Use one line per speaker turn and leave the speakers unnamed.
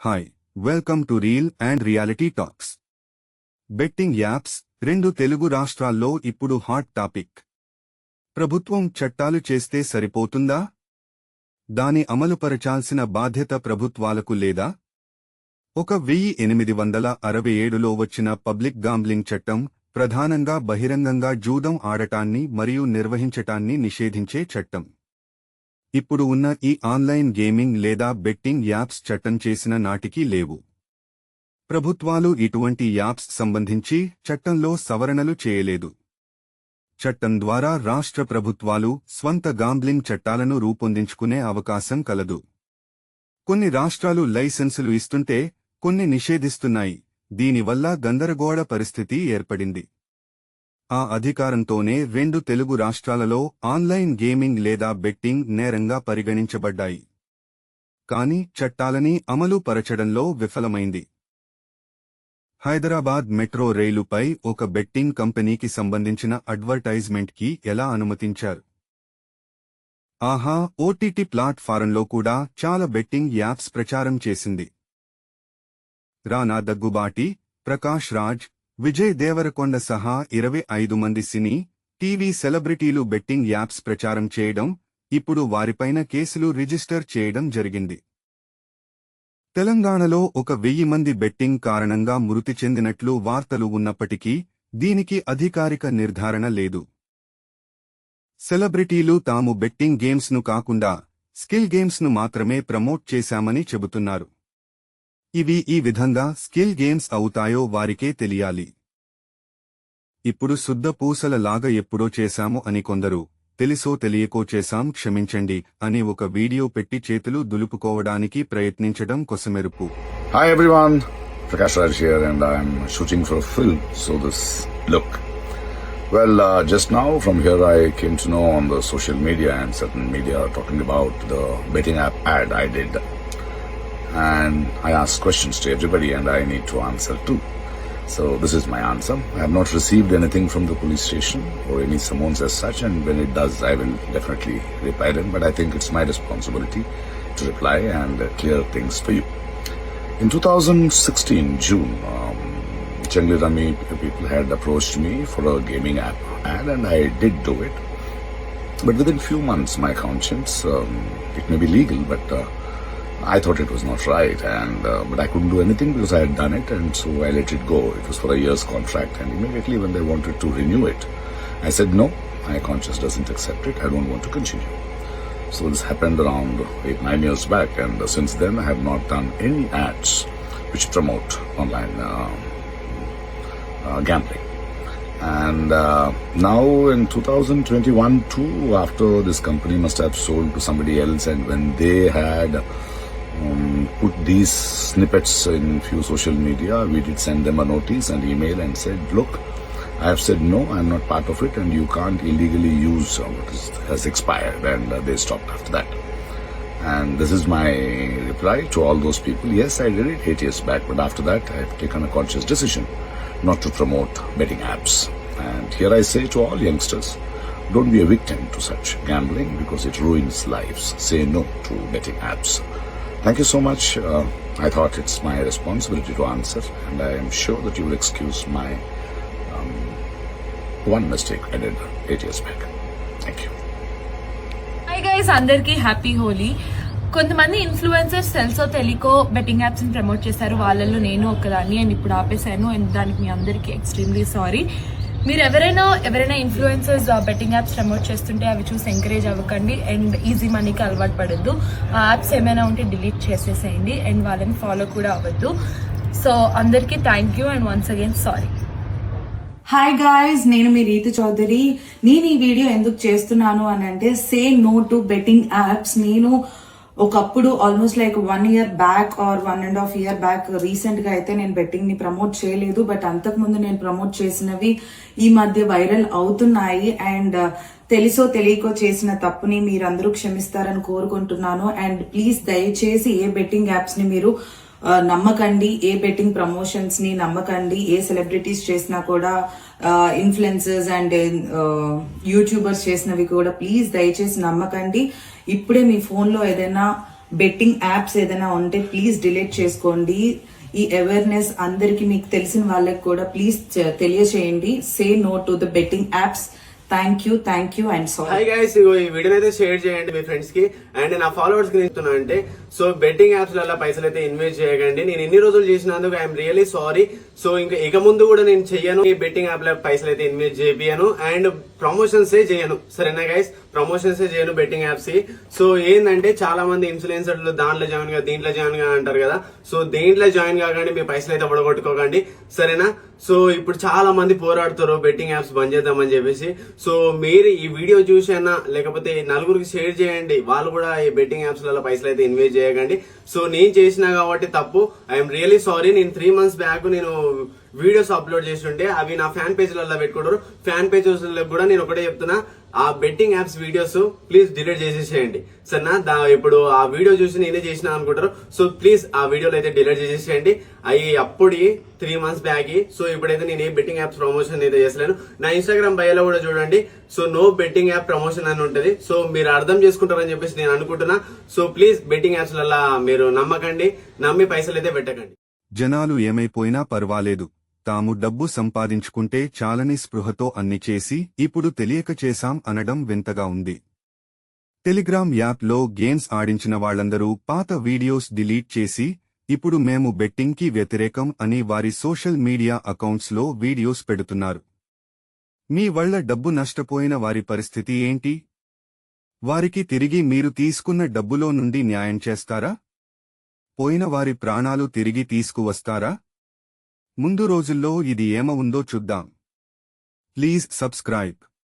Hi welcome to reel and reality talks betting apps రెండు తెలుగు రాష్ట్రాల్లో ఇప్పుడు హాట్ టాపిక్ ప్రభుత్వం చట్టాలు చేస్తే సరిపోతుందా? దాని అమలుపరచాల్సిన బాధ్యత ప్రభుత్వాలకు లేదా? ఒక వెయ్యి ఎనిమిది వందల అరవై ఏడులో వచ్చిన పబ్లిక్ గాంబ్లింగ్ చట్టం ప్రధానంగా బహిరంగంగా జూదం ఆడటాన్ని మరియు నిర్వహించటాన్ని నిషేధించే చట్టం. ఇప్పుడు ఉన్న ఈ ఆన్లైన్ గేమింగ్ లేదా బెట్టింగ్ యాప్స్ చట్టం చేసిన నాటికి లేవు. ప్రభుత్వాలు ఇటువంటి యాప్స్ సంబంధించి చట్టంలో సవరణలు చేయలేదు. చట్టం ద్వారా రాష్ట్ర ప్రభుత్వాలు స్వంత గాంబ్లింగ్ చట్టాలను రూపొందించుకునే అవకాశం కలదు. కొన్ని రాష్ట్రాలు లైసెన్సులు ఇస్తుంటే కొన్ని నిషేధిస్తున్నాయి. దీనివల్ల గందరగోళ పరిస్థితి ఏర్పడింది. ఆ అధికారంతోనే రెండు తెలుగు రాష్ట్రాలలో ఆన్లైన్ గేమింగ్ లేదా బెట్టింగ్ నేరంగా పరిగణించబడ్డాయి. కాని చట్టాలని అమలు పరచడంలో విఫలమైంది. హైదరాబాద్ మెట్రో రైలుపై ఒక బెట్టింగ్ కంపెనీకి సంబంధించిన అడ్వర్టైజ్మెంట్కి ఎలా అనుమతించారు? ఆహా ఓటీటీ ప్లాట్ఫారంలో కూడా చాలా బెట్టింగ్ యాప్స్ ప్రచారం చేసింది. రానా దగ్గుబాటి ప్రకాష్ రాజ్ విజయ్ దేవరకొండ సహా ఇరవై ఐదు మంది సినీ టీవీ సెలబ్రిటీలు బెట్టింగ్ యాప్స్ ప్రచారం చేయడం ఇప్పుడు వారిపైన కేసులు రిజిస్టర్ చేయడం జరిగింది. తెలంగాణలో ఒక వెయ్యి మంది బెట్టింగ్ కారణంగా మృతి చెందినట్లు వార్తలు ఉన్నప్పటికీ దీనికి అధికారిక నిర్ధారణ లేదు. సెలబ్రిటీలు తాము బెట్టింగ్ గేమ్స్ను కాకుండా స్కిల్ గేమ్స్ను మాత్రమే ప్రమోట్ చేశామని చెబుతున్నారు. ఇవి ఈ విధంగా స్కిల్ గేమ్స్ అవుతాయో వారికే తెలియాలి ఇప్పుడు శుద్ధ పూసల లాగా ఎప్పుడో చేశాము అని కొందరు తెలుసో తెలియకో చేశాం క్షమించండి అని ఒక వీడియో పెట్టి చేతులు దులుపుకోవడానికి ప్రయత్నించడం కొసమెరుపు
hi everyone Prakash Raj here and I'm shooting for film so this look well uh, just now from here I came to know on the social media and certain media talking about the betting app ad I And I ask questions to everybody and I need to answer too. So this is my answer. I have not received anything from the police station or any summons as such and when it does I will definitely reply them but I think it's my responsibility to reply and clear things for you. In 2016, June, um, Changli Rami people had approached me for a gaming app ad, and I did do it. But within few months, my conscience, um, it may be legal, but uh, I thought it was not right, and uh, but I couldn't do anything because I had done it, and so I let it go. It was for a year's contract, and immediately when they wanted to renew it, I said no. My conscience doesn't accept it. I don't want to continue. So this happened around eight, nine years back, and uh, since then I have not done any ads which promote online uh, uh, gambling. And uh, now in 2021 too, after this company must have sold to somebody else, and when they had um, put these snippets in few social media, we did send them a notice and email and said, look, I have said no, I am not part of it, and you can't illegally use what is, has expired, and uh, they stopped after that. And this is my reply to all those people. Yes, I did it eight years back, but after that, I have taken a conscious decision not to promote betting apps. And here I say to all youngsters, don't be a victim to such gambling because it ruins lives. Say no to betting apps. Thank you so much. Uh, I thought it's my responsibility to answer, and I am sure that you will excuse my um, one mistake I did eight years back. Thank you.
Hi guys, అందరికీ happy Holi కొంతమంది influencers తెలుసో తెలియకో betting యాప్స్ని promote చేశారు వాళ్ళల్లో నేను ఒకదాన్ని and ఇప్పుడు ఆపేశాను అండ్ దానికి మీ అందరికీ ఎక్స్ట్రీమ్లీ సారీ మీరు ఎవరైనా ఎవరైనా ఇన్ఫ్లుయెన్సర్స్ బెట్టింగ్ యాప్స్ ప్రమోట్ చేస్తుంటే అవి చూసి ఎంకరేజ్ అవ్వకండి. అండ్ ఈజీ మనీకి అలవాటు పడద్దు. ఆ యాప్స్ ఏమైనా ఉంటే డిలీట్ చేసేసేయండి. అండ్ వాళ్ళని ఫాలో కూడా అవ్వద్దు. సో అందరికీ thank you and once again sorry
hi guys నేను మీ రీతి చౌదరి. నేను ఈ వీడియో ఎందుకు చేస్తున్నాను అని అంటే say no to betting apps నేను ఒకప్పుడు almost like one year back or one and half year back రీసెంట్గా అయితే నేను బెట్టింగ్ని ప్రమోట్ చేయలేదు. బట్ అంతకుముందు నేను ప్రమోట్ చేసినవి ఈ మధ్య వైరల్ అవుతున్నాయి. అండ్ uh, తెలుసో తెలియకో చేసిన తప్పుని మీరందరూ క్షమిస్తారని కోరుకుంటున్నాను. అండ్ ప్లీజ్ దయచేసి ఏ బెట్టింగ్ యాప్స్ని మీరు uh, నమ్మకండి ఏ బెట్టింగ్ ప్రమోషన్స్ని నమ్మకండి ఏ సెలబ్రిటీస్ చేసినా కూడా ఇన్ఫ్లుయెన్సర్స్ అండ్ యూట్యూబర్స్ చేసినవి కూడా ప్లీజ్ దయచేసి నమ్మకండి. ఇప్పుడే మీ ఫోన్లో ఏదైనా బెట్టింగ్ యాప్స్ ఏదైనా ఉంటే ప్లీజ్ డిలీట్ చేసుకోండి. ఈ అవేర్నెస్ అందరికీ మీకు తెలిసిన వాళ్ళకి కూడా ప్లీజ్ తెలియచేయండి. Say no to the betting apps thank you thank you and so
hi guys ఇగో ఈ వీడియో అయితే షేర్ చేయండి మీ ఫ్రెండ్స్కి. అండ్ నా ఫాలోవర్స్కి అంటే సో బెట్టింగ్ యాప్స్లలో పైసలు అయితే ఇన్వెస్ట్ చేయకండి. నేను ఎన్ని రోజులు చేసినందుకు ఐఎమ్ రియలీ సారీ సో ఇంకా ఇక ముందు కూడా నేను చెయ్యను. ఈ బెట్టింగ్ యాప్లో పైసలు అయితే ఇన్వెస్ట్ చేయను అండ్ ప్రమోషన్స్ ఏ చేయను. సరేనా గైస్ ప్రమోషన్స్ ఏ చేయను బెట్టింగ్ యాప్స్కి. సో ఏంటంటే చాలా మంది ఇన్ఫ్లుయెన్సర్లు దాంట్లో జాయిన్గా దీంట్లో జాయిన్గా అంటారు కదా. సో దేంట్లో జాయిన్ కాకండి మీ పైసలు అయితే పడగొట్టుకోకండి. సరేనా? సో ఇప్పుడు చాలా మంది పోరాడుతారు బెట్టింగ్ యాప్స్ బంద్ చేద్దామని చెప్పేసి. సో మీరు ఈ వీడియో చూసైనా లేకపోతే నలుగురికి షేర్ చేయండి. వాళ్ళు కూడా ఈ బెట్టింగ్ యాప్స్లలో పైసలు అయితే ఇన్వెస్ట్ చేయకండి. సో నేను చేసినా కాబట్టి తప్పు. ఐఎమ్ రియలీ సారీ నేను త్రీ మంత్స్ బ్యాక్ నేను వీడియోస్ అప్లోడ్ చేసి ఉంటే అవి నా ఫ్యాన్ పేజ్లలో పెట్టుకుంటారు. ఫ్యాన్ పేజెస్ కూడా నేను ఒకటే చెప్తున్నా ఆ betting apps videos please delete చేసేసేయండి. సరేనా? దా ఇప్పుడు ఆ వీడియో చూసి నేనే చేసిన అనుకుంటారు. సో ప్లీజ్ ఆ వీడియోలో అయితే డిలీట్ చేసేసేయండి. అవి అప్పుడు త్రీ మంత్స్ బ్యాక్ సో ఇప్పుడైతే నేను ఏ బెట్టింగ్ యాప్స్ ప్రమోషన్ అయితే చేసలేను నా ఇన్స్టాగ్రామ్ బయోలో కూడా చూడండి. So no betting app promotion అని ఉంటుంది. సో మీరు అర్థం చేసుకుంటారని చెప్పేసి నేను అనుకుంటున్నా. సో ప్లీజ్ బెట్టింగ్ యాప్స్ మీరు నమ్మకండి. నమ్మి పైసలు అయితే పెట్టకండి.
జనాలు ఏమైపోయినా పర్వాలేదు. తాము డబ్బు సంపాదించుకుంటే చాలని స్పృహతో అన్ని చేసి ఇప్పుడు తెలియక చేశాం అనడం వింతగా ఉంది. టెలిగ్రామ్ యాప్లో గేమ్స్ ఆడించిన వాళ్ళందరూ పాత వీడియోస్ డిలీట్ చేసి ఇప్పుడు మేము బెట్టింగ్కి వ్యతిరేకం అని వారి సోషల్ మీడియా అకౌంట్స్లో వీడియోస్ పెడుతున్నారు. మీ వల్ల డబ్బు నష్టపోయిన వారి పరిస్థితి ఏంటి? వారికి తిరిగి మీరు తీసుకున్న డబ్బులో నుండి న్యాయం చేస్తారా? పోయిన వారి ప్రాణాలు తిరిగి తీసుకువస్తారా? ముందు రోజుల్లో ఇది ఏమ ఉందో చూద్దాం. Please subscribe.